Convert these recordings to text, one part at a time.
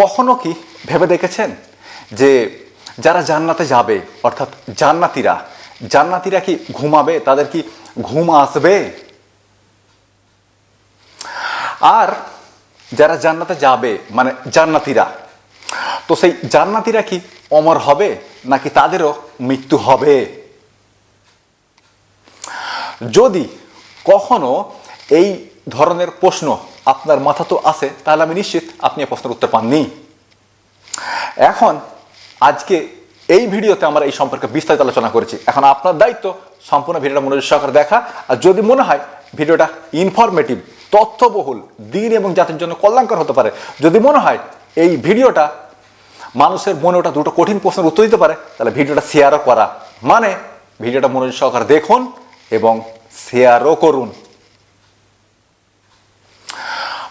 কখনো কি ভেবে দেখেছেন যে যারা জান্নাতে যাবে, অর্থাৎ জান্নাতিরা জান্নাতিরা কি ঘুমাবে? তাদের কি ঘুম আসবে? আর যারা জান্নাতে যাবে মানে জান্নাতিরা, তো সেই জান্নাতিরা কি অমর হবে, নাকি তাদেরও মৃত্যু হবে? যদি কখনো এই ধরনের প্রশ্ন আপনার মাথা তো আসে, তাহলে আমি নিশ্চিত আপনি প্রশ্নের উত্তর পাননি। এখন আজকে এই ভিডিওতে আমরা এই সম্পর্কে বিস্তারিত আলোচনা করেছি। এখন আপনার দায়িত্ব সম্পূর্ণ ভিডিওটা মনোযোগ সহকারে দেখা। আর যদি মনে হয় ভিডিওটা ইনফরমেটিভ তথ্যবহুল, দিন এবং জাতির জন্য কল্যাণকর হতে পারে, যদি মনে হয় এই ভিডিওটা মানুষের মনে ওটা দুটো কঠিন প্রশ্নের উত্তর দিতে পারে, তাহলে ভিডিওটা শেয়ারও করা। মানে ভিডিওটা মনোযোগ সহকারে দেখুন এবং শেয়ারও করুন।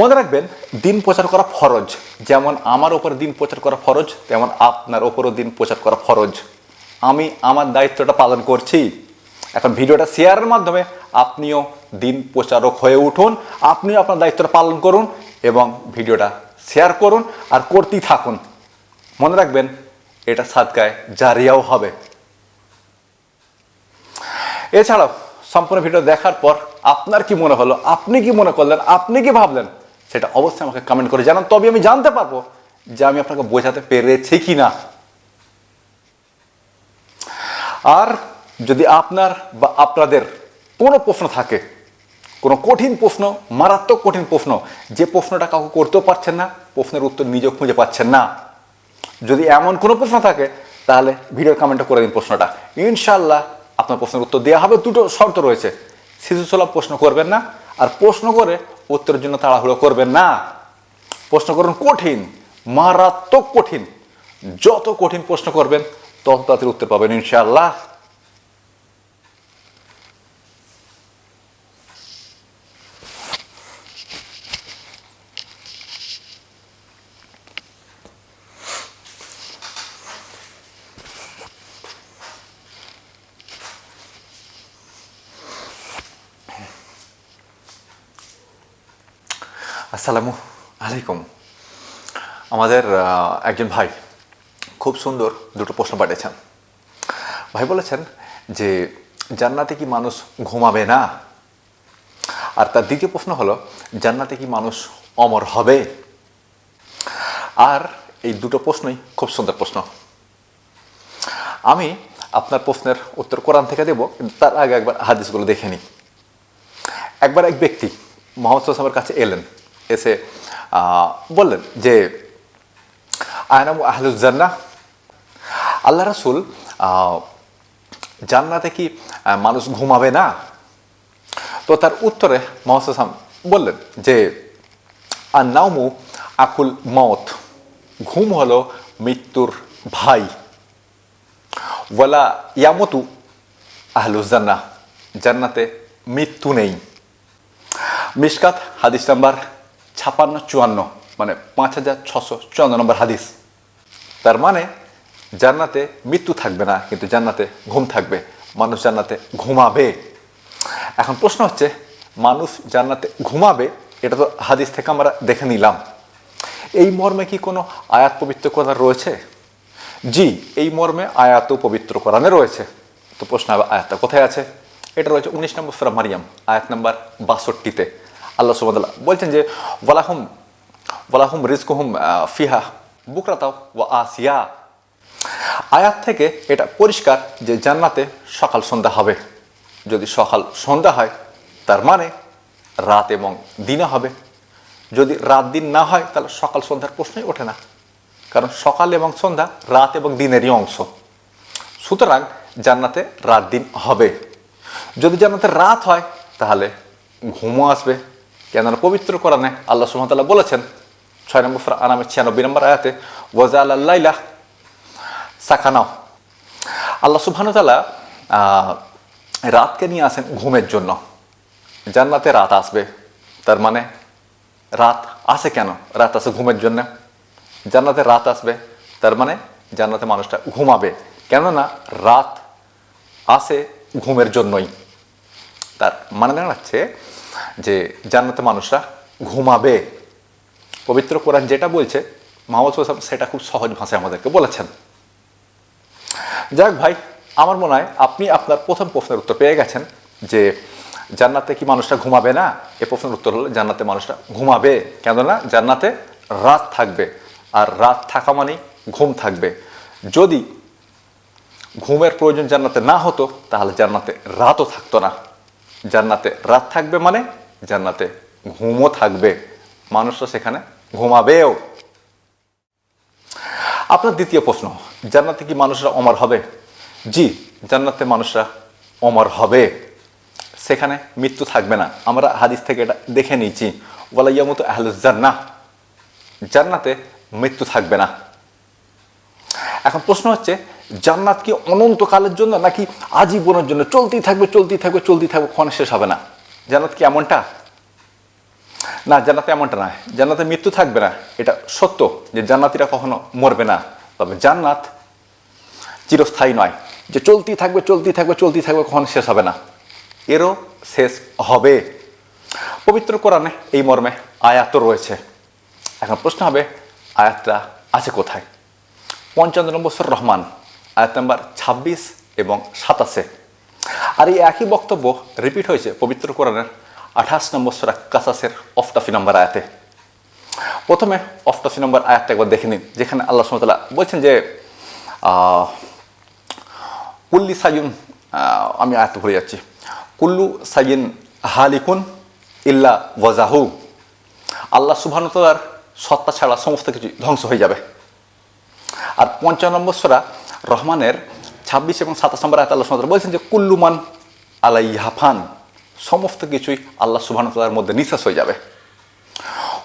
মনে রাখবেন, দিন প্রচার করা ফরজ। যেমন আমার ওপর দিন প্রচার করা ফরজ, তেমন আপনার ওপরও দিন প্রচার করা ফরজ। আমি আমার দায়িত্বটা পালন করছি। এখন ভিডিওটা শেয়ারের মাধ্যমে আপনিও দিন প্রচারক হয়ে উঠুন, আপনিও আপনার দায়িত্বটা পালন করুন এবং ভিডিওটা শেয়ার করুন আর করতেই থাকুন। মনে রাখবেন, এটা সাদকায় জারিয়াও হবে। এছাড়াও, সম্পূর্ণ ভিডিও দেখার পর আপনার কি মনে হলো? আপনি কি মনে করলেন? আপনি কি ভাবলেন? সেটা অবশ্যই আমাকে কমেন্ট করে জানান। তবে আমি জানতে পারব যে আমি আপনাকে বোঝাতে পেরেছি কি না আর যদি আপনার বা আপনাদের কোনো প্রশ্ন থাকে, কোনো কঠিন প্রশ্ন, মারাত্মক কঠিন প্রশ্ন, যে প্রশ্নটা কাউকে করতেও পারছেন না, প্রশ্নের উত্তর নিজেও খুঁজে পাচ্ছেন না, যদি এমন কোনো প্রশ্ন থাকে, তাহলে ভিডিওর কমেন্টে করে দিন প্রশ্নটা। ইনশাল্লাহ আপনার প্রশ্নের উত্তর দেওয়া হবে। দুটো শর্ত রয়েছে। শিশুসুলভ প্রশ্ন করবেন না আর প্রশ্ন করে উত্তরের জন্য তাড়াহুড়ো করবেন না। প্রশ্ন করুন কঠিন, মারাত্মক কঠিন, যত কঠিন প্রশ্ন করবেন, তত তাড়াতাড়ি উত্তর পাবেন ইনশাআল্লাহ। আসসালামু আলাইকুম। আমাদের একজন ভাই খুব সুন্দর দুটো প্রশ্ন পাঠিয়েছেন। ভাই বলেছেন যে, জান্নাতে কি মানুষ ঘুমাবে না? আর তার দ্বিতীয় প্রশ্ন হলো, জান্নাতে কি মানুষ অমর হবে? আর এই দুটো প্রশ্নই খুব সুন্দর প্রশ্ন। আমি আপনার প্রশ্নের উত্তর কোরআন থেকে দেব তার আগে একবার হাদিসগুলো দেখে নিই। একবার এক ব্যক্তি মোহাম্মদ সাল্লামের কাছে এলেন। এসে বললেন যে, আয়নামু আহলুজান্না আল্লাহ রাসুল জান্নাতে কি মানুষ ঘুমাবে না? তো তার উত্তরে সাল্লাম বললেন যে আর নাউমু আকুল মত ঘুম হলো মৃত্যুর ভাই। ওয়ালা ইয়ামতু আহলুজান্না জান্নাতে মৃত্যু নেই। মিশকাত, হাদিস নাম্বার ছাপান্ন, চুয়ান্ন মানে পাঁচ হাজার ছশো চুয়ান্ন নম্বর হাদিস। তার মানে জান্নাতে মৃত্যু থাকবে না, কিন্তু জান্নাতে ঘুম থাকবে, মানুষ জান্নাতে ঘুমাবে। এখন প্রশ্ন হচ্ছে, মানুষ জান্নাতে ঘুমাবে? এটা তো হাদিস থেকে আমরা দেখে নিলাম। এই মর্মে কি কোনো আয়াত পবিত্র করার রয়েছে? জি, এই মর্মে আয়াত পবিত্র কোরআনে রয়েছে। তো প্রশ্ন আয়াতটা কোথায় আছে? এটা রয়েছে উনিশ নম্বর সুরা মারিয়াম, আয়াত নম্বর বাষট্টিতে। আল্লাহ সুবাদাল্লাহ বলছেন যে, ওয়ালাহুম ওয়ালাহুম রিজকুহুম ফিহা, বুকরাতাও ওয়া আসিয়া। আয়াত থেকে এটা পরিষ্কার যে জান্নাতে সকাল সন্ধ্যা হবে। যদি সকাল সন্ধ্যা হয়, তার মানে রাত এবং দিনে হবে। যদি রাত দিন না হয়, তাহলে সকাল সন্ধ্যার প্রশ্নই ওঠে না। কারণ সকাল এবং সন্ধ্যা রাত এবং দিনেরই অংশ। সুতরাং জান্নাতে রাত, দিন হবে। যদি জান্নাতে রাত হয়, তাহলে ঘুমও আসবে কেননা পবিত্র কোরআনে আল্লাহ সুমতাল্লাহ বলেছেন, ছয় নম্বর আনামের ছিয়ানব্বই নম্বর আয়াতে ওয়াজা আল্লাহ সাকানাও আল্লাহ সুবহানুতালা রাতকে নিয়ে আসেন ঘুমের জন্য। জান্নাতে রাত আসবে। তার মানে রাত আসে কেন? রাত আসে ঘুমের জন্য। জান্নাতে রাত আসবে। তার মানে জান্নাতে মানুষটা ঘুমাবে। কেননা রাত আসে ঘুমের জন্যই। তার মানে দাঁড়াচ্ছে যে জান্নাতে মানুষরা ঘুমাবে। পবিত্র কোরআন যেটা বলছে মোহাম্মদ সাল্লাম সেটা খুব সহজ ভাষায় আমাদেরকে বলেছেন। যাক ভাই, আমার মনে হয় আপনি আপনার প্রথম প্রশ্নের উত্তর পেয়ে গেছেন যে জান্নাতে কি মানুষটা ঘুমাবে না? এ প্রশ্নের উত্তর হলো জান্নাতে মানুষটা ঘুমাবে। কেননা জান্নাতে রাত থাকবে। আর রাত থাকা মানে ঘুম থাকবে। যদি ঘুমের প্রয়োজন জান্নাতে না হতো, তাহলে জান্নাতে রাতও থাকতো না। জান্নাতে রাত থাকবে মানে জান্নাতে ঘুমও থাকবে মানুষরা সেখানে ঘুমাবেও। আপনার দ্বিতীয় প্রশ্ন, জান্নাতে কি মানুষরা অমর হবে? জি, জান্নাতে মানুষরা অমর হবে। সেখানে মৃত্যু থাকবে না। আমরা হাদিস থেকে এটা দেখে নিয়েছি। ওয়ালাইয়ামতো আহলুজ জান্নাহ। জান্নাতে মৃত্যু থাকবে না। এখন প্রশ্ন হচ্ছে, জান্নাত কি অনন্তকালের জন্য নাকি আজীবনের জন্য? চলতেই থাকবে চলতেই থাকবে চলতেই থাকবে, ক্ষণ শেষ হবে না। জান্নাত কি এমনটা? না, জান্নাতে এমনটা নয় জান্নাতে মৃত্যু থাকবে না। এটা সত্য যে জান্নাতিরা কখনো মরবে না। তবে জান্নাত চিরস্থায়ী নয়। যে চলতি থাকবে চলতি থাকবে চলতি থাকবে কখনো শেষ হবে না। এরও শেষ হবে। পবিত্র কোরআনে এই মর্মে আয়াত রয়েছে। এখন প্রশ্ন হবে, আয়াতটা আছে কোথায়? পঞ্চান্ন নম্বর রহমান, আয়াত নাম্বার ছাব্বিশ এবং সাতাশে। আর এই একই বক্তব্য রিপিট হয়েছে পবিত্র কোরআনের আঠাশ নম্বর সুরা কাসাসের অফটাফি নম্বর আয়াতে। প্রথমে অফটাফি নম্বর আয়াতটা একবার দেখে নিন, যেখানে আল্লাহ সুমতলা বলছেন যে কুল্লি সাইন আমি আয়াত ভুলে যাচ্ছি। কুল্লু সাইন হালিকুন ইল্লা ওয়াজাহু। আল্লাহ সুবহানতালার সত্তা ছাড়া সমস্ত কিছু ধ্বংস হয়ে যাবে। আর পঞ্চান্ন নম্বর সোরা রহমানের ছাব্বিশ এবং সাতাশ নম্বর আয়াত আল্লাহ বলছেন যে কুল্লুমান আলাই হাফান সমস্ত কিছুই আল্লাহ সুবহানতালার মধ্যে নিঃশ্বাস হয়ে যাবে।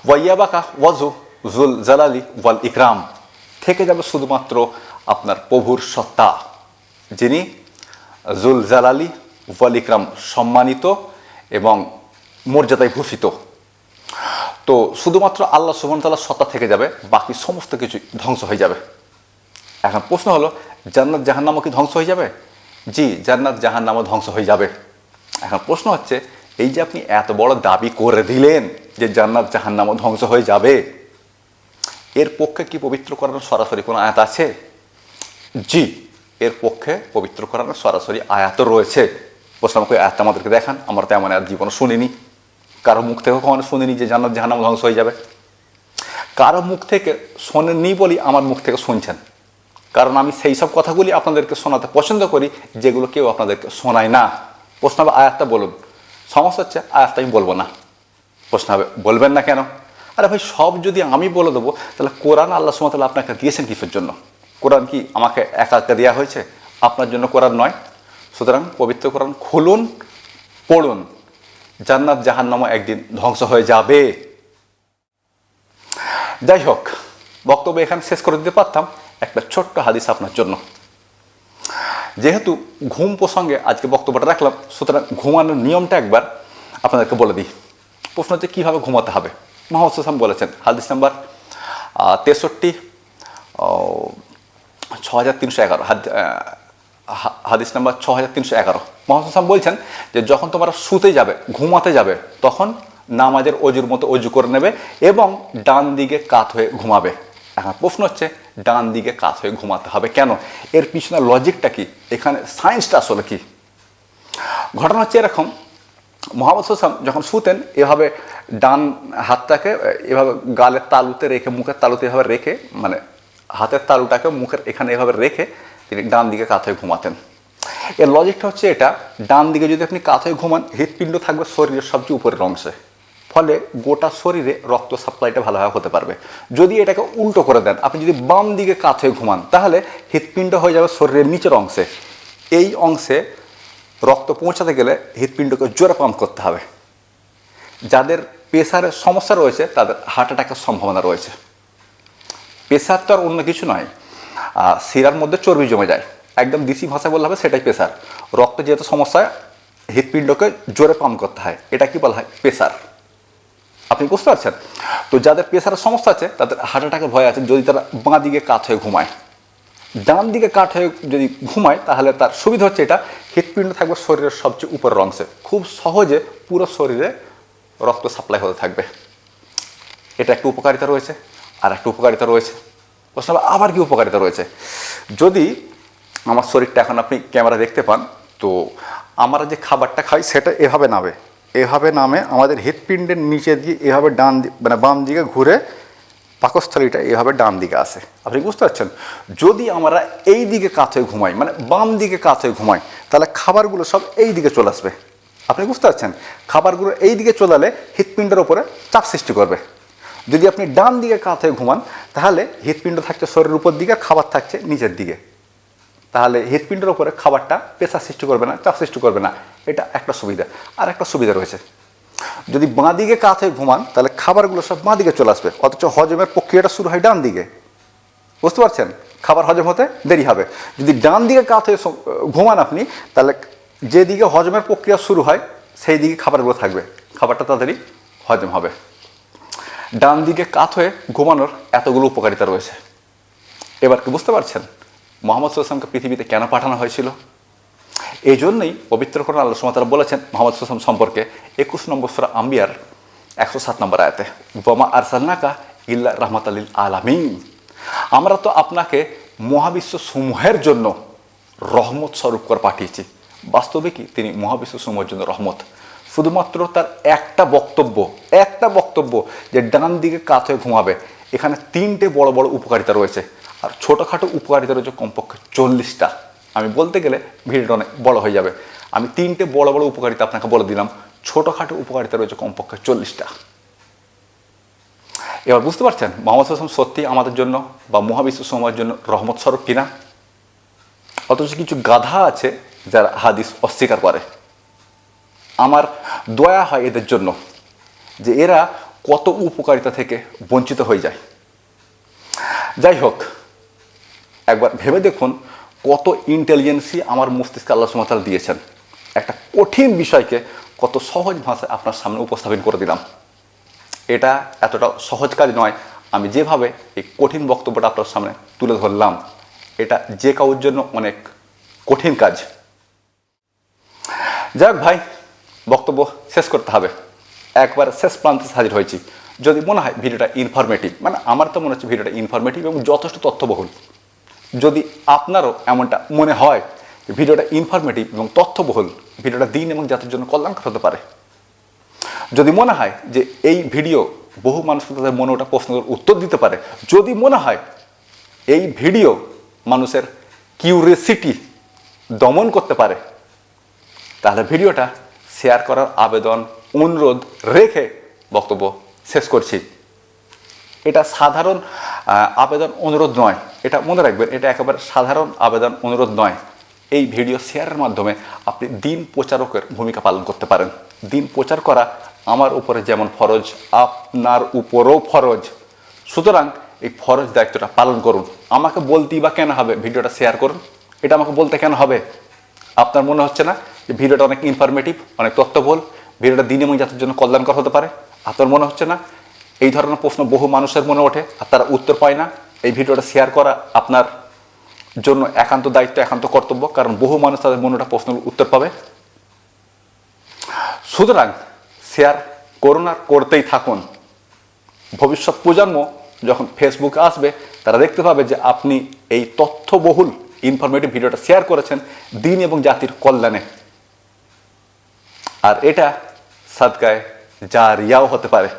ওয়াইয়াবাকা ওয়াজু জুল জালালি ওয়াল ইকরাম। থেকে যাবে শুধুমাত্র আপনার প্রভুর সত্তা, যিনি জুল জালালি ওয়াল ইকরাম সম্মানিত এবং মর্যাদায় ভূষিত। তো শুধুমাত্র আল্লাহ সুবহানতাল্লাহ সত্তা থেকে যাবে, বাকি সমস্ত কিছু ধ্বংস হয়ে যাবে। এখন প্রশ্ন হলো জান্নাত জাহান্নামও কি ধ্বংস হয়ে যাবে? জি, জান্নাত জাহান্নামও ধ্বংস হয়ে যাবে। এখন প্রশ্ন হচ্ছে, এই যে আপনি এত বড় দাবি করে দিলেন যে জান্নাত জাহান্নামও ধ্বংস হয়ে যাবে, এর পক্ষে কি পবিত্র করানোর সরাসরি কোনো আয়াত আছে? জি, এর পক্ষে পবিত্র করানোর সরাসরি আয়াত রয়েছে। প্রশ্ন আমাকে আয়াত আমাদেরকে দেখান, আমরা তো এমন আয়াত জীবনে শুনিনি। কারও মুখ থেকে কখনো শুনিনি যে জান্নাত জাহান্নাম ধ্বংস হয়ে যাবে? কারও মুখ থেকে শোনেননি বলি আমার মুখ থেকে শুনছেন। কারণ আমি সেই সব কথাগুলি আপনাদেরকে শোনাতে পছন্দ করি, যেগুলো কেউ আপনাদেরকে শোনায় না। প্রশ্ন হবে, আয়াতটা বলুন। সমস্যা হচ্ছে, আয়াতটা আমি বলব না। প্রশ্ন হবে, বলবেন না কেন? আরে ভাই, সব যদি আমি বলে দেবো, তাহলে কোরআন আল্লাহ সুমতাল্লাহ আপনাকে দিয়েছেন কিসের জন্য? কোরআন কি আমাকে একা একা দেওয়া হয়েছে? আপনার জন্য কোরআন নয়। সুতরাং পবিত্র কোরআন খুলুন, পড়ুন। জান্নাত জাহান্নামও একদিন ধ্বংস হয়ে যাবে। যাই হোক, বক্তব্য এখানে শেষ করে দিতে পারতাম। একটা ছোট্ট হাদিস আপনার জন্য। যেহেতু ঘুম প্রসঙ্গে আজকে বক্তব্যটা রাখলাম, সুতরাং ঘুমানোর নিয়মটা একবার আপনাদেরকে বলে দিই। প্রশ্ন হচ্ছে, কীভাবে ঘুমাতে হবে? মোহাম্মদ সাল্লাম বলেছেন, হাদিস নাম্বার তেষট্টি ছ হাজার তিনশো এগারো, হাদ- হাদিস নাম্বার ছ হাজার তিনশো এগারো। মোহাম্মদ সাল্লাম বলছেন যে, যখন তোমরা শুতে যাবে, ঘুমাতে যাবে, তখন নামাজের অজুর মতো অজু করে নেবে এবং ডান দিকে কাত হয়ে ঘুমাবে। এখন প্রশ্ন হচ্ছে ডান দিকে কাত হয়ে ঘুমাতে হবে কেন? এর পিছনে লজিকটা কি? এখানে সায়েন্সটা আসলে কি? ঘটনা হচ্ছে এরকম, মোহাম্মদ হোসাম যখন শুতেন, এভাবে ডান হাতটাকে, এভাবে গালের তালুতে রেখে, মুখের তালুতে এভাবে রেখে মানে হাতের তালুটাকে মুখের এখানে এভাবে রেখে তিনি ডান দিকে কাত হয়ে ঘুমাতেন। এর লজিকটা হচ্ছে এটা, ডান দিকে যদি আপনি কাত হয়ে ঘুমান, হৃৎপিণ্ড থাকবে শরীরের সবচেয়ে উপরের অংশে। ফলে গোটা শরীরে রক্ত সাপ্লাইটা ভালোভাবে হতে পারবে। যদি এটাকে উল্টো করে দেন আপনি যদি বাম দিকে কাত হয়ে ঘুমান তাহলে হৃৎপিণ্ড হয়ে যাবে শরীরের নিচের অংশে। এই অংশে রক্ত পৌঁছাতে গেলে হৃৎপিণ্ডকে জোরে পাম্প করতে হবে। যাদের প্রেশারের সমস্যা রয়েছে তাদের হার্ট অ্যাটাকের সম্ভাবনা রয়েছে। প্রেশার তো আর অন্য কিছু নয় আহ, শিরার মধ্যে চর্বি জমে যায়। একদম দেশি ভাষায় বললে হবে সেটাই প্রেশার রক্ত যেহেতু সমস্যা হৃৎপিণ্ডকে জোরে পাম্প করতে হয়। এটা কি বলা হয়? প্রেশার আপনি বুঝতে পারছেন? তো যাদের প্রেশারের সমস্যা আছে, তাদের হার্ট অ্যাটাকের ভয় আছে, যদি তারা বাঁ দিকে কাত হয়ে ঘুমায়। ডান দিকে কাঠ হয়ে যদি ঘুমায়, তাহলে তার সুবিধা হচ্ছে এটা হৃৎপিণ্ড থাকবে শরীরের সবচেয়ে উপরের অংশে। খুব সহজে পুরো শরীরে রক্ত সাপ্লাই হতে থাকবে। এটা একটা উপকারিতা রয়েছে, আর একটা উপকারিতা রয়েছে। প্রশ্ন আবার কি উপকারিতা রয়েছে? যদি আমার শরীরটা এখন আপনি ক্যামেরা দেখতে পান, তো আমরা যে খাবারটা খাই, সেটা এভাবে নামে এভাবে নামে আমাদের হৃৎপিণ্ডের নিচে দিয়ে এভাবে ডান মানে বাম দিকে ঘুরে পাকস্থলীটা এভাবে ডান দিকে আসে। আপনি বুঝতে পারছেন? যদি আমরা এই দিকে কাত হয়ে ঘুমাই মানে বাম দিকে কাত হয়ে ঘুমাই, তাহলে খাবারগুলো সব এই দিকে চলে আসবে। আপনি বুঝতে পারছেন? খাবারগুলো এই দিকে চলালে হৃৎপিণ্ডের ওপরে চাপ সৃষ্টি করবে। যদি আপনি ডান দিকে কাত হয়ে ঘুমান, তাহলে হৃৎপিণ্ড থাকছে শরীরের উপর দিকে, খাবার থাকছে নিচের দিকে। তাহলে হৃৎপিণ্ডের ওপরে খাবারটা প্রেসার সৃষ্টি করবে না, চাপ সৃষ্টি করবে না। এটা একটা সুবিধা। আর একটা সুবিধা রয়েছে। যদি বাঁ দিকে কাত হয়ে ঘুমান, তাহলে খাবারগুলো সব বাঁ দিকে চলে আসবে। অথচ হজমের প্রক্রিয়াটা শুরু হয় ডান দিকে। বুঝতে পারছেন? খাবার হজম হতে দেরি হবে। যদি ডান দিকে কাত হয়ে ঘুমান আপনি, তাহলে যেদিকে হজমের প্রক্রিয়া শুরু হয়, সেই দিকে খাবারগুলো থাকবে। খাবারটা তাড়াতাড়ি হজম হবে। ডান দিকে কাত হয়ে ঘুমানোর এতগুলো উপকারিতা রয়েছে। এবার কি বুঝতে পারছেন? মোহাম্মদ সাল্লামকে পৃথিবীতে কেন পাঠানো হয়েছিল? এই জন্যই পবিত্র কোরআন আল্লাহ সুমাতারা বলেছেন মোহাম্মদ সাল্লাম সম্পর্কে একুশ নম্বর সুরা আম্বিয়ার একশো সাত নম্বর আয়াতে বোমা আরসালনাকা ইল্লা রহমত আলিল আলামিন আমরা তো আপনাকে মহাবিশ্ব সমূহের জন্য রহমত স্বরূপ করে পাঠিয়েছি। বাস্তবে কি তিনি মহাবিশ্ব সমূহের জন্য রহমত? শুধুমাত্র তার একটা বক্তব্য একটা বক্তব্য যে ডান দিকে কাত হয়ে ঘুমাবে, এখানে তিনটে বড় বড় উপকারিতা রয়েছে। আর ছোটোখাটো উপকারিতা রয়েছে কমপক্ষে চল্লিশটা। আমি বলতে গেলে ভিডিওটা অনেক বড় হয়ে যাবে। আমি তিনটে বড় বড় উপকারিতা আপনাকে বলে দিলাম। ছোটোখাটো উপকারিতা রয়েছে কমপক্ষে চল্লিশটা। এবার বুঝতে পারছেন, মোহাম্মদ হাসান সত্যি আমাদের জন্য বা মহাবিশ্ব সময়ের জন্য রহমত স্বরূপ কিনা? অথচ কিছু গাধা আছে যারা হাদিস অস্বীকার করে। আমার দয়া হয় এদের জন্য যে এরা কত উপকারিতা থেকে বঞ্চিত হয়ে যায়। যাই হোক, একবার ভেবে দেখুন কত ইন্টেলিজেন্সি আমার মস্তিষ্কে আল্লাহ সুমতাল দিয়েছেন। একটা কঠিন বিষয়কে কত সহজ ভাষায় আপনার সামনে উপস্থাপন করে দিলাম। এটা এতটা সহজ কাজ নয়, আমি যেভাবে এই কঠিন বক্তব্যটা আপনার সামনে তুলে ধরলাম, এটা যে কাউর জন্য অনেক কঠিন কাজ। যাক ভাই, বক্তব্য শেষ করতে হবে। একবার শেষ প্রান্তে হাজির হয়েছি। যদি মনে হয় ভিডিওটা ইনফরমেটিভ মানে আমার তো মনে হচ্ছে ভিডিওটা ইনফরমেটিভ এবং যথেষ্ট তথ্যবহুল। যদি আপনারও এমনটা মনে হয় ভিডিওটা ইনফরমেটিভ এবং তথ্যবহুল, ভিডিওটা দিন এবং জাতির জন্য কল্যাণকর হতে পারে। যদি মনে হয় যে এই ভিডিও বহু মানুষ তাদের মনে ওটা প্রশ্নের উত্তর দিতে পারে, যদি মনে হয় এই ভিডিও মানুষের কিউরিয়াসিটি দমন করতে পারে, তাহলে ভিডিওটা শেয়ার করার আবেদন, অনুরোধ রেখে বক্তব্য শেষ করছি। এটা সাধারণ আবেদন অনুরোধ নয়। এটা মনে রাখবেন, এটা একেবারে সাধারণ আবেদন অনুরোধ নয়। এই ভিডিও শেয়ারের মাধ্যমে আপনি দিন প্রচারকের ভূমিকা পালন করতে পারেন। দিন প্রচার করা আমার উপরে যেমন ফরজ, আপনার উপরও ফরজ। সুতরাং এই ফরজ দায়িত্বটা পালন করুন। আমাকে বলতেই বা কেন হবে ভিডিওটা শেয়ার করুন? এটা আমাকে বলতে কেন হবে? আপনার মনে হচ্ছে না যে ভিডিওটা অনেক ইনফরমেটিভ অনেক তথ্যবহুল? ভিডিওটা দিন এবং জাতির জন্য কল্যাণকর হতে পারে? আপনার মনে হচ্ছে না এই ধরনের প্রশ্ন বহু মানুষের মনে ওঠে, আর তারা উত্তর পায় না। এই ভিডিওটা শেয়ার করা আপনার জন্য একান্ত দায়িত্ব, একান্ত কর্তব্য, কারণ বহু মানুষ তাদের মনে ওঠা প্রশ্নের উত্তর পাবে। সুতরাং শেয়ার করুন আর করতেই থাকুন। ভবিষ্যৎ প্রজন্ম যখন ফেসবুক আসবে, তারা দেখতে পাবে যে আপনি এই তথ্যবহুল ইনফরমেটিভ ভিডিওটা শেয়ার করেছেন দিন এবং জাতির কল্যাণে। আর এটা সাদকায় যা রিয়াও হতে পারে।